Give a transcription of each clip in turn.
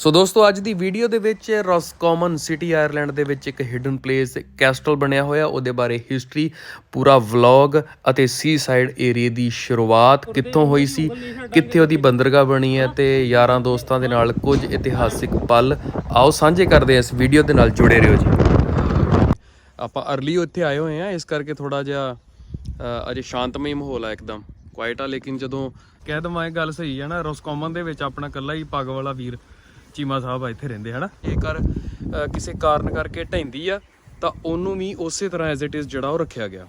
ਸੋ ਦੋਸਤੋ ਅੱਜ ਦੀ ਵੀਡੀਓ ਦੇ ਵਿੱਚ ਰੌਸਕੋਮਨ ਸਿਟੀ ਆਇਰਲੈਂਡ ਦੇ ਵਿੱਚ ਇੱਕ ਹਿਡਨ ਪਲੇਸ ਕੈਸਟਲ ਬਣਿਆ ਹੋਇਆ। ਉਹਦੇ ਬਾਰੇ ਹਿਸਟਰੀ ਪੂਰਾ ਵਲੌਗ ਅਤੇ ਸੀ ਸਾਈਡ ਏਰੀਆ ਦੀ ਸ਼ੁਰੂਆਤ ਕਿੱਥੋਂ ਹੋਈ ਸੀ ਕਿੱਥੇ ਉਹਦੀ ਬੰਦਰਗਾਹ ਬਣੀ ਹੈ ਤੇ ਯਾਰਾਂ ਦੋਸਤਾਂ ਦੇ ਨਾਲ ਕੁਝ ਇਤਿਹਾਸਿਕ ਪਲ। ਆਓ ਸਾਂਝੇ ਕਰਦੇ ਹਾਂ ਇਸ ਵੀਡੀਓ ਦੇ ਨਾਲ ਜੁੜੇ ਰਹੋ ਜੀ। ਆਪਾਂ ਅਰਲੀ ਉੱਥੇ ਆਏ ਹੋਏ ਆ ਇਸ ਕਰਕੇ ਥੋੜਾ ਜਿਹਾ ਅਜੇ ਸ਼ਾਂਤਮਈ ਮਾਹੌਲ ਆ ਇੱਕਦਮ। ਕੁਆਇਟ ਆ ਲੇਕਿਨ ਜਦੋਂ ਕਹਿ ਦਵਾਂ ਇਹ ਗੱਲ ਸਹੀ ਹੈ ਨਾ ਰੋਸਕੋਮਨ ਦੇ ਵਿੱਚ ਆਪਣਾ ਕੱਲਾ ਹੀ ਪੱਗ ਵਾਲਾ ਵੀਰ ਚੀਮਾ ਸਾਹਿਬ ਆ, ਇੱਥੇ ਰਹਿੰਦੇ, ਹਨਾ? ਇਹ ਕਰ ਕਿਸੇ ਕਾਰਨ ਕਰਕੇ ਢੈਂਦੀ ਆ, ਤਾਂ ਉਹਨੂੰ ਵੀ ਉਸੇ ਤਰ੍ਹਾਂ ਐਜ਼ ਇਟ ਇਜ਼ ਜਿਹੜਾ ਉਹ ਰੱਖਿਆ ਗਿਆ।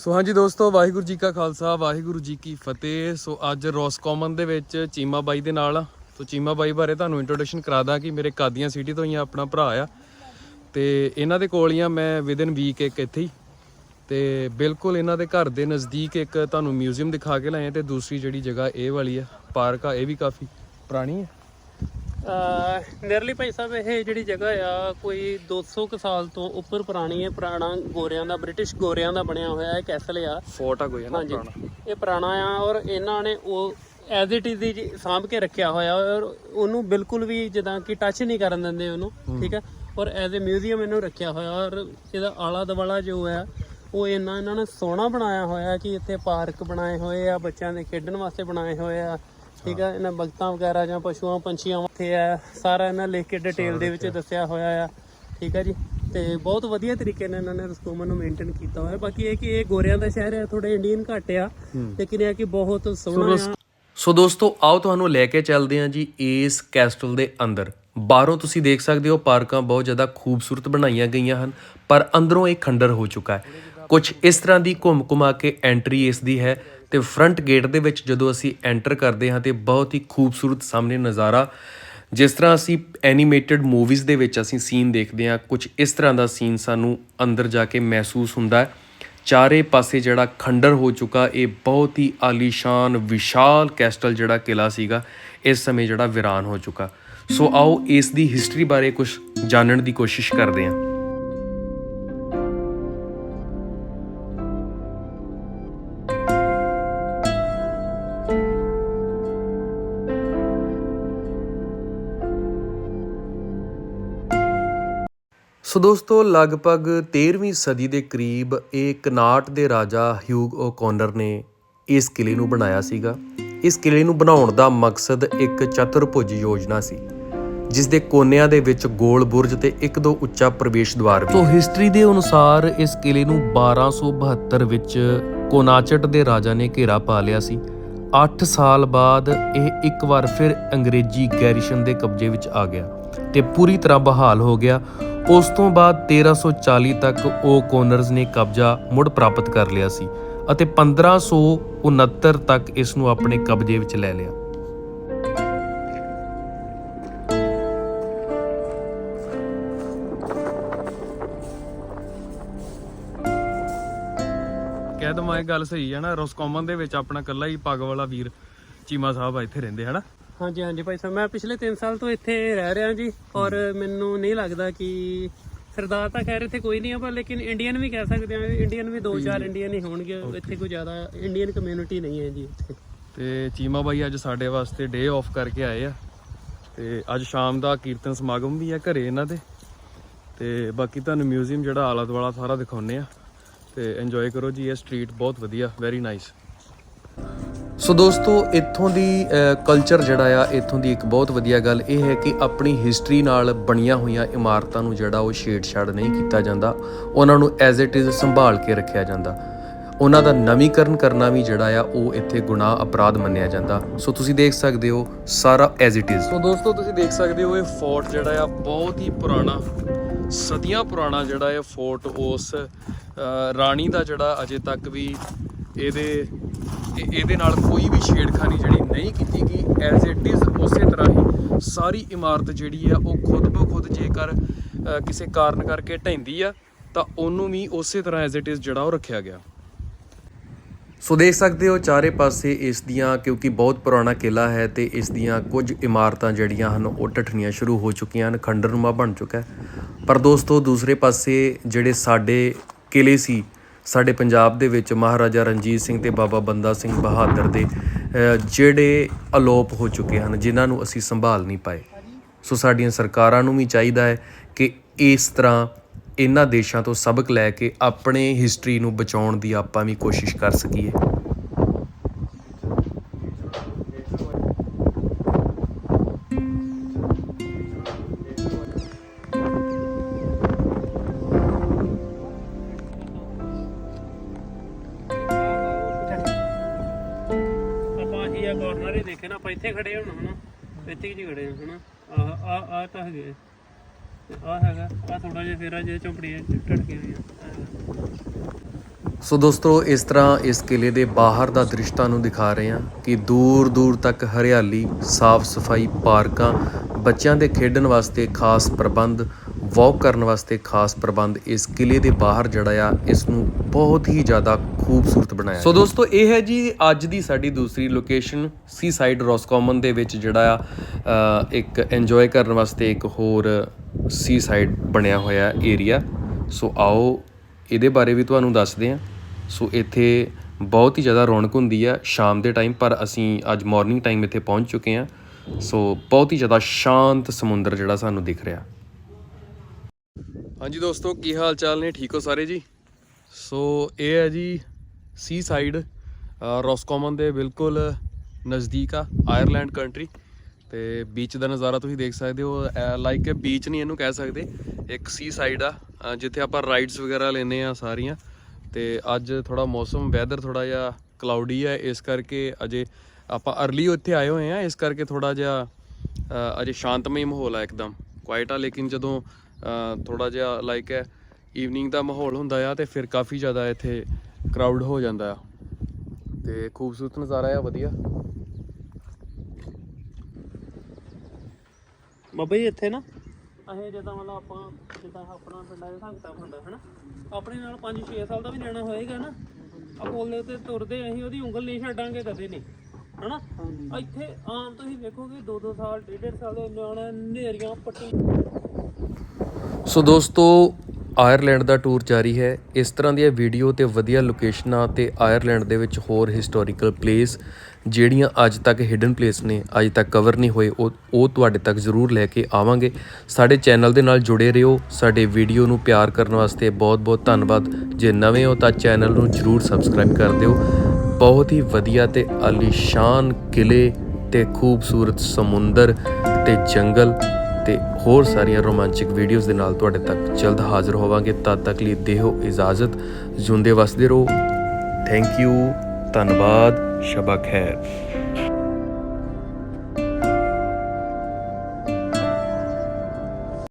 ਸੋ ਹਾਂਜੀ ਦੋਸਤੋ, ਵਾਹਿਗੁਰੂ ਜੀ ਕਾ ਖਾਲਸਾ, ਵਾਹਿਗੁਰੂ ਜੀ ਕੀ ਫਤਿਹ। ਸੋ ਅੱਜ ਰੋਸਕੋਮਨ ਦੇ ਵਿੱਚ ਚੀਮਾ ਬਾਈ ਦੇ ਨਾਲ ਆ। ਸੋ ਚੀਮਾ ਬਾਈ ਬਾਰੇ ਤੁਹਾਨੂੰ ਇੰਟਰੋਡਕਸ਼ਨ ਕਰਾ ਦਾਂ ਕਿ ਮੇਰੇ ਕਾਦੀਆਂ ਸਿਟੀ ਤੋਂ ਹੀ ਆ, ਆਪਣਾ ਭਰਾ ਆ। ਤੇ ਇਹਨਾਂ ਦੇ ਕੋਲ ਹੀ ਆ, ਮੈਂ ਵਿਦਨ ਵੀਕ ਇੱਕ ਇੱਥੇ ਹੀ। ਤੇ ਬਿਲਕੁਲ ਇਹਨਾਂ ਦੇ ਘਰ ਦੇ ਨਜ਼ਦੀਕ ਇੱਕ ਤੁਹਾਨੂੰ ਮਿਊਜ਼ੀਅਮ ਦਿਖਾ ਕੇ ਲਾਏ ਤੇ ਦੂਸਰੀ ਜਿਹੜੀ ਜਗ੍ਹਾ ਇਹ ਵਾਲੀ ਆ ਪਾਰਕ ਆ ਇਹ ਵੀ ਕਾਫੀ ਪੁਰਾਣੀ ਹੈ ਨਿਰਲੀ ਭਾਈ ਸਾਹਿਬ ਇਹ ਜਿਹੜੀ ਜਗ੍ਹਾ ਆ ਕੋਈ 200 ਕੁ ਸਾਲ ਤੋਂ ਉੱਪਰ ਪੁਰਾਣੀ ਹੈ ਪੁਰਾਣਾ ਗੋਰਿਆਂ ਦਾ ਬ੍ਰਿਟਿਸ਼ ਗੋਰਿਆਂ ਦਾ ਬਣਿਆ ਹੋਇਆ ਹੈ ਕੈਸਲ ਆ। ਫੋਰਟ ਆ ਕੋਈ ਹੈ ਨਾ ਹਾਂਜੀ। ਪੁਰਾਣਾ। ਇਹ ਪੁਰਾਣਾ ਆ ਔਰ ਇਹਨਾਂ ਨੇ ਉਹ ਐਜ਼ ਇਟ ਇਜ਼ ਦੀ ਸਾਂਭ ਕੇ ਰੱਖਿਆ ਹੋਇਆ ਔਰ ਉਹਨੂੰ ਬਿਲਕੁਲ ਵੀ ਜਿੱਦਾਂ ਕਿ ਟੱਚ ਨਹੀਂ ਕਰਨ ਦਿੰਦੇ ਉਹਨੂੰ ਠੀਕ ਹੈ ਔਰ ਐਜ਼ ਅ ਮਿਊਜ਼ੀਅਮ ਇਹਨੂੰ ਰੱਖਿਆ ਹੋਇਆ ਔਰ ਇਹਦਾ ਆਲਾ ਦਵਾਲਾ ਜੋ ਹੈ ਉਹ ਇੰਨਾ ਇਹਨਾਂ ਨੇ ਸੋਹਣਾ ਬਣਾਇਆ ਹੋਇਆ ਕਿ ਇੱਥੇ ਪਾਰਕ ਬਣਾਏ ਹੋਏ ਆ ਬੱਚਿਆਂ ਦੇ ਖੇਡਣ ਵਾਸਤੇ ਬਣਾਏ ਹੋਏ ਆ। ਠੀਕ ਹੈ ਇਹਨਾਂ ਬਗਤਾਂ ਵਗੈਰਾ ਜਾਂ ਪਸ਼ੂਆਂ ਪੰਛੀਆਂ ਉੱਥੇ ਆ। ਸਾਰਾ ਇਹਨਾਂ ਲਿਖ ਕੇ ਡਿਟੇਲ ਦੇ ਵਿੱਚ ਦੱਸਿਆ ਹੋਇਆ ਆ। ਠੀਕ ਹੈ ਜੀ ਤੇ ਬਹੁਤ ਵਧੀਆ ਤਰੀਕੇ ਨਾਲ ਇਹਨਾਂ ਨੇ ਰਸਕੋਮਨ ਨੂੰ ਮੇਨਟੇਨ ਕੀਤਾ ਹੋਇਆ। ਬਾਕੀ ਇਹ ਕਿ ਇਹ ਗੋਰਿਆਂ ਦਾ ਸ਼ਹਿਰ ਹੈ ਥੋੜੇ ਇੰਡੀਅਨ ਘੱਟ ਆ। ਲੇਕਿਨ ਇਹ ਕਿ ਬਹੁਤ ਸੋਹਣਾ ਆ। ਸੋ ਦੋਸਤੋ ਆਓ ਤੁਹਾਨੂੰ ਲੈ ਕੇ ਚੱਲਦੇ ਹਾਂ ਜੀ ਇਸ ਕੈਸਟਲ ਦੇ ਅੰਦਰ। ਬਾਹਰੋਂ ਤੁਸੀਂ ਦੇਖ ਸਕਦੇ ਹੋ ਪਾਰਕਾਂ ਬਹੁਤ ਜ਼ਿਆਦਾ ਖੂਬਸੂਰਤ ਬਣਾਈਆਂ ਗਈਆਂ ਹਨ ਪਰ ਅੰਦਰੋਂ ਇਹ ਖੰਡਰ ਹੋ ਚੁੱਕਾ ਹੈ। ਕੁਝ ਇਸ ਤਰ੍ਹਾਂ ਦੀ ਘੁੰਮ ਘੁਮਾ ਕੇ ਐਂਟਰੀ ਇਸ ਦੀ ਹੈ ਤੇ ਫਰੰਟ ਗੇਟ ਦੇ ਵਿੱਚ ਜਦੋਂ ਅਸੀਂ ਐਂਟਰ ਕਰਦੇ ਹਾਂ ਤੇ ਬਹੁਤ ਹੀ ਖੂਬਸੂਰਤ ਸਾਹਮਣੇ ਨਜ਼ਾਰਾ। ਜਿਸ ਤਰ੍ਹਾਂ ਅਸੀਂ ਐਨੀਮੇਟਿਡ ਮੂਵੀਜ਼ ਦੇ ਵਿੱਚ ਅਸੀਂ ਸੀਨ ਦੇਖਦੇ ਹਾਂ ਕੁਝ ਇਸ ਤਰ੍ਹਾਂ ਦਾ ਸੀਨ ਸਾਨੂੰ ਅੰਦਰ ਜਾ ਕੇ ਮਹਿਸੂਸ ਹੁੰਦਾ ਹੈ। ਚਾਰੇ ਪਾਸੇ ਜਿਹੜਾ ਖੰਡਰ ਹੋ ਚੁੱਕਾ, ਇਹ ਬਹੁਤ ਹੀ ਆਲੀਸ਼ਾਨ, ਵਿਸ਼ਾਲ ਕੈਸਟਲ ਜਿਹੜਾ ਕਿਲਾ ਸੀਗਾ, ਇਸ ਸਮੇਂ ਜਿਹੜਾ ਵਿਰਾਨ ਹੋ ਚੁੱਕਾ। ਸੋ ਆਓ ਇਸ ਦੀ ਹਿਸਟਰੀ ਬਾਰੇ ਕੁਝ ਜਾਣਨ ਦੀ ਕੋਸ਼ਿਸ਼ ਕਰਦੇ ਹਾਂ। ਸੋ ਦੋਸਤੋ, ਲਗਭਗ 13ਵੀਂ ਸਦੀ ਦੇ ਕਰੀਬ ਇਹ ਕਨਾਟ ਦੇ ਰਾਜਾ ਹਿਊਗ ਓਕੋਨਰ ਨੇ ਇਸ ਕਿਲੇ ਨੂੰ ਬਣਾਇਆ ਸੀਗਾ। ਇਸ ਕਿਲੇ ਨੂੰ ਬਣਾਉਣ ਦਾ ਮਕਸਦ ਇੱਕ ਚਤੁਰਭੁਜ ਯੋਜਨਾ ਸੀ, ਜਿਸ ਦੇ ਕੋਨਿਆਂ ਦੇ ਵਿੱਚ ਗੋਲ ਬੁਰਜ ਤੇ ਇੱਕ ਦੋ ਉੱਚਾ ਪ੍ਰਵੇਸ਼ ਦੁਆਰ ਵੀ ਸੋ ਹਿਸਟਰੀ ਦੇ ਅਨੁਸਾਰ ਇਸ ਕਿਲੇ ਨੂੰ 1272 ਵਿੱਚ ਕੋਨਾਚਟ ਦੇ ਰਾਜਾ ਨੇ ਘੇਰਾ ਪਾ ਲਿਆ ਸੀ। 8 ਸਾਲ ਬਾਅਦ ਇਹ ਇੱਕ ਵਾਰ ਫਿਰ ਅੰਗਰੇਜ਼ੀ ਗੈਰੀਸ਼ਨ ਦੇ ਕਬਜ਼ੇ ਵਿੱਚ ਆ ਗਿਆ ਤੇ ਪੂਰੀ ਤਰ੍ਹਾਂ ਬਹਾਲ ਹੋ ਗਿਆ। ਉਸ ਤੋਂ ਬਾਅਦ 1340 ਤੱਕ ਉਹ ਕੋਨਰਸ ਨੇ ਕਬਜ਼ਾ ਮੁੜ ਪ੍ਰਾਪਤ ਕਰ ਲਿਆ ਸੀ ਅਤੇ 1569 ਤੱਕ ਇਸ ਨੂੰ ਆਪਣੇ ਕਬਜ਼ੇ ਵਿੱਚ ਲੈ ਲਿਆ। ਕਹਿ ਦਵਾਂ ਇਹ ਗੱਲ ਸਹੀ ਹੈ ਨਾ, ਰੋਸਕੋਮਨ ਦੇ ਵਿੱਚ ਆਪਣਾ ਕੱਲਾ ਹੀ ਪੱਗ ਵਾਲਾ ਵੀਰ ਚੀਮਾ ਸਾਹਿਬ ਇੱਥੇ ਰਹਿੰਦੇ ਹਨਾ ਹਾਂਜੀ ਹਾਂਜੀ ਭਾਈ ਸਾਹਿਬ ਮੈਂ ਪਿਛਲੇ 3 ਸਾਲ ਤੋਂ ਇੱਥੇ ਰਹਿ ਰਿਹਾ ਜੀ ਔਰ ਮੈਨੂੰ ਨਹੀਂ ਲੱਗਦਾ ਕਿ ਸਰਦਾਰ ਤਾਂ ਖੈਰ ਇੱਥੇ ਕੋਈ ਨਹੀਂ ਆ ਪਰ ਲੇਕਿਨ ਇੰਡੀਅਨ ਵੀ ਕਹਿ ਸਕਦੇ ਆ ਇੰਡੀਅਨ ਵੀ ਦੋ ਚਾਰ ਇੰਡੀਅਨ ਹੀ ਹੋਣਗੇ ਇੱਥੇ ਕੋਈ ਜ਼ਿਆਦਾ ਇੰਡੀਅਨ ਕਮਿਊਨਿਟੀ ਨਹੀਂ ਹੈ ਜੀ ਇੱਥੇ। ਤੇ ਚੀਮਾ ਬਾਈ ਅੱਜ ਸਾਡੇ ਵਾਸਤੇ ਡੇ ਆਫ ਕਰਕੇ ਆਏ ਆ। ਤੇ ਅੱਜ ਸ਼ਾਮ ਦਾ ਕੀਰਤਨ ਸਮਾਗਮ ਵੀ ਆ ਘਰੇ ਇਹਨਾਂ ਦੇ। ਤੇ ਬਾਕੀ ਤੁਹਾਨੂੰ ਮਿਊਜ਼ੀਅਮ ਜਿਹੜਾ ਆਲਾ ਦੁਆਲਾ ਸਾਰਾ ਦਿਖਾਉਨੇ ਆ। ਤੇ ਇੰਜੋਏ ਕਰੋ ਜੀ ਇਹ ਸਟਰੀਟ ਬਹੁਤ ਵਧੀਆ ਵੈਰੀ ਨਾਈਸ ਸੋ ਦੋਸਤੋ, ਇੱਥੋਂ ਦੀ ਕਲਚਰ ਜਿਹੜਾ ਆ, ਇੱਥੋਂ ਦੀ ਇੱਕ ਬਹੁਤ ਵਧੀਆ ਗੱਲ ਇਹ ਹੈ ਕਿ ਆਪਣੀ ਹਿਸਟਰੀ ਨਾਲ ਬਣੀਆਂ ਹੋਈਆਂ ਇਮਾਰਤਾਂ ਨੂੰ ਜਿਹੜਾ ਉਹ ਛੇੜਛਾੜ ਨਹੀਂ ਕੀਤਾ ਜਾਂਦਾ। ਉਹਨਾਂ ਨੂੰ ਐਜ਼ ਇਟ ਇਜ਼ ਸੰਭਾਲ ਕੇ ਰੱਖਿਆ ਜਾਂਦਾ। ਉਹਨਾਂ ਦਾ ਨਵੀਕਰਨ ਕਰਨਾ ਵੀ ਜਿਹੜਾ ਆ, ਉਹ ਇੱਥੇ ਗੁਨਾਹ ਅਪਰਾਧ ਮੰਨਿਆ ਜਾਂਦਾ। ਸੋ ਤੁਸੀਂ ਦੇਖ ਸਕਦੇ ਹੋ ਸਾਰਾ ਐਜ਼ ਇਟ ਇਜ਼ ਸੋ ਦੋਸਤੋ, ਤੁਸੀਂ ਦੇਖ ਸਕਦੇ ਹੋ ਇਹ ਫੋਰਟ ਜਿਹੜਾ ਆ, ਬਹੁਤ ਹੀ ਪੁਰਾਣਾ, ਸਦੀਆਂ ਪੁਰਾਣਾ ਜਿਹੜਾ ਇਹ ਫੋਰਟ ਉਸ ਰਾਣੀ ਦਾ ਜਿਹੜਾ ਅਜੇ ਤੱਕ ਵੀ ਇਹਦੇ ਇਹ- ਇਹਦੇ ਨਾਲ ਕੋਈ ਵੀ ਛੇੜਖਾਨੀ ਜਿਹੜੀ ਨਹੀਂ ਕੀਤੀ ਗਈ ਐਜ਼ ਇਟ ਇਜ਼ ਉਸੇ ਤਰ੍ਹਾਂ ਹੀ ਸਾਰੀ ਇਮਾਰਤ ਜਿਹੜੀ ਆ, ਉਹ ਖੁਦ ਬੋ ਖੁਦ ਜੇਕਰ ਕਿਸੇ ਕਾਰਨ ਕਰਕੇ ਢਹਿੰਦੀ ਆ, ਤਾਂ ਉਹਨੂੰ ਵੀ ਉਸੇ ਤਰ੍ਹਾਂ ਐਜ਼ ਇਟ ਇਜ਼ ਜਿਹੜਾ ਉਹ ਰੱਖਿਆ ਗਿਆ। ਸੋ ਦੇਖ ਸਕਦੇ ਹੋ, ਚਾਰੇ ਪਾਸੇ ਇਸ ਦੀਆਂ, ਕਿਉਂਕਿ ਬਹੁਤ ਪੁਰਾਣਾ ਕਿਲਾ ਹੈ ਤੇ ਇਸ ਦੀਆਂ ਕੁਝ ਇਮਾਰਤਾਂ ਜਿਹੜੀਆਂ ਹਨ, ਉਹ ਟੱਠਣੀਆਂ ਸ਼ੁਰੂ ਹੋ ਚੁੱਕੀਆਂ ਹਨ ਖੰਡਰਨੁਮਾ ਬਣ ਚੁੱਕਾ ਹੈ। ਪਰ ਦੋਸਤੋ, ਦੂਸਰੇ ਪਾਸੇ ਜਿਹੜੇ ਸਾਡੇ ਕਿਲੇ ਸੀ ਸਾਡੇ ਪੰਜਾਬ ਦੇ ਵਿੱਚ ਮਹਾਰਾਜਾ ਰਣਜੀਤ ਸਿੰਘ ਤੇ ਬਾਬਾ ਬੰਦਾ ਸਿੰਘ ਬਹਾਦਰ ਦੇ ਜਿਹੜੇ ਅਲੋਪ ਹੋ ਚੁੱਕੇ ਹਨ, ਜਿਨ੍ਹਾਂ ਨੂੰ ਅਸੀਂ ਸੰਭਾਲ ਨਹੀਂ ਪਾਏ। ਸੋ ਸਾਡੀਆਂ ਸਰਕਾਰਾਂ ਨੂੰ ਵੀ ਚਾਹੀਦਾ ਹੈ ਕਿ ਇਸ ਤਰ੍ਹਾਂ ਇਹਨਾਂ ਦੇਸ਼ਾਂ ਤੋਂ ਸਬਕ ਲੈ ਕੇ ਆਪਣੇ ਹਿਸਟਰੀ ਨੂੰ ਬਚਾਉਣ ਦੀ ਆਪਾਂ ਵੀ ਕੋਸ਼ਿਸ਼ ਕਰ ਸਕੀਏ। ਆਪਾਂ ਇੱਥੇ ਖੜੇ ਹੁਣ ਹਨਾ, ਇੱਥੇ ਹੀ ਖੜੇ ਹਾਂ ਹਨਾ? ਆ ਆ ਆ ਤਾਂ ਹੈਗੇ ਆ। ਹੈਗਾ ਆ ਥੋੜਾ ਜਿਹਾ ਫੇਰਾ ਜੇ ਝੋਪੜੀ ਟਟਕੇ ਹੋਈ ਸੋ ਦੋਸਤੋ, ਇਸ ਤਰ੍ਹਾਂ ਇਸ ਕਿਲੇ ਦੇ ਬਾਹਰ ਦਾ ਦ੍ਰਿਸ਼ ਤੁਹਾਨੂੰ ਦਿਖਾ ਰਹੇ ਹਾਂ ਕਿ ਦੂਰ ਦੂਰ ਤੱਕ ਹਰਿਆਲੀ, ਸਾਫ਼ ਸਫ਼ਾਈ, ਪਾਰਕਾਂ, ਬੱਚਿਆਂ ਦੇ ਖੇਡਣ ਵਾਸਤੇ ਖਾਸ ਪ੍ਰਬੰਧ ਵਾਕ ਕਰਨ ਵਾਸਤੇ ਖਾਸ ਪ੍ਰਬੰਧ ਇਸ ਕਿਲੇ ਦੇ ਬਾਹਰ ਜਿਹੜਾ ਆ, ਇਸ ਨੂੰ ਬਹੁਤ ਹੀ ਜ਼ਿਆਦਾ ਖੂਬਸੂਰਤ ਬਣਾਇਆ ਸੋ ਦੋਸਤੋ, ਇਹ ਹੈ ਜੀ ਅੱਜ ਦੀ ਸਾਡੀ ਦੂਸਰੀ ਲੋਕੇਸ਼ਨ ਸੀ ਸਾਈਡ ਰੋਸਕੋਮਨ ਦੇ ਵਿੱਚ ਜਿਹੜਾ ਆ ਇੱਕ ਇੰਜੋਏ ਕਰਨ ਵਾਸਤੇ ਇੱਕ ਹੋਰ ਸੀ ਸਾਈਡ ਬਣਿਆ ਹੋਇਆ ਏਰੀਆ ਸੋ ਆਓ, ਇਹਦੇ ਬਾਰੇ ਵੀ ਤੁਹਾਨੂੰ ਦੱਸਦੇ ਹਾਂ। ਸੋ ਇੱਥੇ ਬਹੁਤ ਹੀ ਜ਼ਿਆਦਾ ਰੌਣਕ ਹੁੰਦੀ ਆ ਸ਼ਾਮ ਦੇ ਟਾਈਮ ਪਰ ਅਸੀਂ ਅੱਜ ਮਾਰਨਿੰਗ ਟਾਈਮ ਇੱਥੇ ਪਹੁੰਚ ਚੁੱਕੇ ਹਾਂ। ਸੋ ਬਹੁਤ ਹੀ ਜ਼ਿਆਦਾ ਸ਼ਾਂਤ ਸਮੁੰਦਰ ਜਿਹੜਾ ਸਾਨੂੰ ਦਿਖ ਰਿਹਾ। ਹਾਂਜੀ ਦੋਸਤੋ, ਕੀ ਹਾਲ ਚਾਲ ਨੇ? ਠੀਕ ਹੋ ਸਾਰੇ ਜੀ? ਸੋ, ਇਹ ਹੈ ਜੀ ਸੀ ਸਾਈਡ ਰੋਸਕੋਮਨ ਦੇ ਬਿਲਕੁਲ ਨਜ਼ਦੀਕ ਆ ਆਇਰਲੈਂਡ ਕੰਟਰੀ ਤੇ ਬੀਚ ਦਾ ਨਜ਼ਾਰਾ ਤੁਸੀਂ ਦੇਖ ਸਕਦੇ ਹੋ ਲਾਈਕ ਬੀਚ ਨਹੀਂ ਇਹਨੂੰ ਕਹਿ ਸਕਦੇ। ਇੱਕ ਸੀ ਸਾਈਡ ਆ ਜਿੱਥੇ ਆਪਾਂ ਰਾਈਡਸ ਵਗੈਰਾ ਲੈਨੇ ਆ ਸਾਰੀਆਂ। ਤੇ ਅੱਜ ਥੋੜਾ ਮੌਸਮ ਵੈਦਰ ਥੋੜਾ ਜਿਹਾ ਕਲਾਉਡੀ ਹੈ ਇਸ ਕਰਕੇ ਅਜੇ ਆਪਾਂ ਅਰਲੀ ਉੱਥੇ ਆਏ ਹੋਏ ਆ ਇਸ ਕਰਕੇ ਥੋੜਾ ਜਿਹਾ ਅਜੇ ਸ਼ਾਂਤਮਈ ਮਾਹੌਲ ਆ ਇੱਕਦਮ। ਕੁਆਇਟ ਆ, ਲੇਕਿਨ ਜਦੋਂ ਥੋੜਾ ਜਿਹਾ ਲਾਈਕ ਹੈ ਈਵਨਿੰਗ ਦਾ ਮਾਹੌਲ ਹੁੰਦਾ ਆ ਤੇ ਫਿਰ ਕਾਫੀ ਜ਼ਿਆਦਾ ਇੱਥੇ ਕਰਾਊਡ ਹੋ ਜਾਂਦਾ ਆ। ਤੇ ਖੂਬਸੂਰਤ ਨਜ਼ਾਰਾ ਆ ਵਧੀਆ। ਬਾਬਾ ਜੀ ਇੱਥੇ ਨਾ ਇਹ ਜਦੋਂ ਮਤਲਬ ਆਪਾਂ ਜਿੱਦਾਂ ਆਪਣਾ ਪਿੰਡਾਂ ਦੇ ਸੰਗਤਾਂ ਹੁੰਦਾ ਹਨਾ? ਆਪਣੇ ਨਾਲ 5-6 ਸਾਲ ਦਾ ਵੀ ਨਿਆਣਾ ਹੋਏਗਾ ਨਾ ਆ ਪੁੱਲ ਦੇ ਉੱਤੇ ਤੁਰਦੇ ਅਸੀਂ ਉਹਦੀ ਉਂਗਲ ਨਹੀਂ ਛੱਡਾਂਗੇ ਕਦੇ ਨਹੀਂ ਹਨਾ? ਇੱਥੇ ਆਮ ਤੁਸੀਂ ਵੇਖੋਗੇ 2-2 ਸਾਲ 1.5 ਸਾਲ ਦੇ ਨਿਆਣੇ ਨੇਰੀਆਂ ਪੱਟੀ ਸੋ ਦੋਸਤੋ, ਆਇਰਲੈਂਡ ਦਾ ਟੂਰ ਜਾਰੀ ਹੈ। ਇਸ ਤਰ੍ਹਾਂ ਦੀਆਂ ਵੀਡੀਓ ਤੇ ਵਧੀਆ ਲੋਕੇਸ਼ਨਾਂ ਤੇ ਆਇਰਲੈਂਡ ਦੇ ਵਿੱਚ ਹੋਰ ਹਿਸਟੋਰੀਕਲ ਪਲੇਸ ਜਿਹੜੀਆਂ ਅੱਜ ਤੱਕ ਹਿਡਨ ਪਲੇਸ ਨੇ, ਅੱਜ ਤੱਕ ਕਵਰ ਨਹੀਂ ਹੋਏ, ਉਹ ਉਹ ਤੁਹਾਡੇ ਤੱਕ ਜ਼ਰੂਰ ਲੈ ਕੇ ਆਵਾਂਗੇ। ਸਾਡੇ ਚੈਨਲ ਦੇ ਨਾਲ ਜੁੜੇ ਰਹੋ। ਸਾਡੇ ਵੀਡੀਓ ਨੂੰ ਪਿਆਰ ਕਰਨ ਵਾਸਤੇ ਬਹੁਤ-ਬਹੁਤ ਧੰਨਵਾਦ। ਜੇ ਨਵੇਂ ਹੋ ਤਾਂ ਚੈਨਲ ਨੂੰ ਜ਼ਰੂਰ ਸਬਸਕ੍ਰਾਈਬ ਕਰ ਦਿਓ। ਬਹੁਤ ਹੀ ਵਧੀਆ ਤੇ ਆਲੀਸ਼ਾਨ ਕਿਲੇ ਤੇ ਖੂਬਸੂਰਤ ਸਮੁੰਦਰ ਤੇ ਜੰਗਲ ਤੇ ਹੋਰ ਸਾਰੀਆਂ ਰੋਮਾਂਚਿਕ ਵੀਡੀਓਜ਼ ਦੇ ਨਾਲ ਤੁਹਾਡੇ ਤੱਕ ਜਲਦ ਹਾਜ਼ਰ ਹੋਵਾਂਗੇ। ਤਦ ਤੱਕ ਲਈ ਦਿਓ ਇਜਾਜ਼ਤ। ਜਿਉਂਦੇ ਵਸਦੇ ਰਹੋ। ਥੈਂਕ ਯੂ ਧੰਨਵਾਦ। ਸ਼ਬਾ ਖੈਰ।